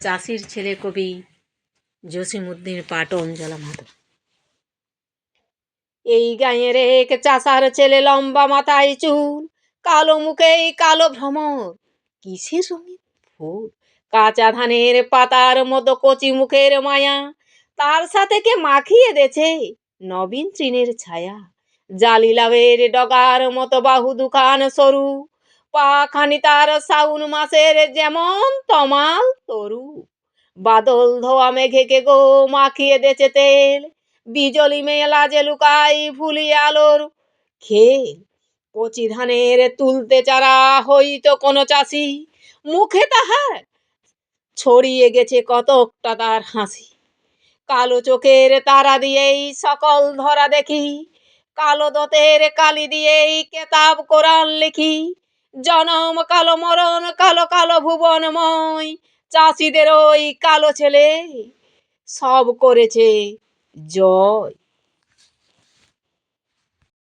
চাষির ছেলে কবি জসিমুদ্দিন পাটন জলামাধব এই গাঁয়ের এক চাষার ছেলে লম্বা মাথায় চুল, কালো মুখে কালো ভ্রমর, কিসের রঙিন ফুল? কাঁচা ধানের পাতার মতো কচি মুখের মায়া, তার সাথে কে মাখিয়ে দেছে নবীন তৃণের ছায়া? জালি লাভের ডগার মতো বাহু দুখান সরু পাখানি তার সাউন মাসের যেমন তমাল তরু। বাদল ধোয়া মেঘেকে গো মাখিয়ে দেছে তেল। বিজলি মেলা যে লুকাই ভুলি আলোর। খেল, কচি ধানের তুলতে চারা হইতো কোনো চাষি। মুখে তাহার ছড়িয়ে গেছে কতকটা তার হাসি। কালো চোখের তারা দিয়েই সকল ধরা দেখি। কালো দতের কালি দিয়েই কেতাব কোরআন লিখি। জনম কালো মরণ কালো কালো ভুবনময়। চাষিদের ওই কালো ছেলে সব করেছে জয়।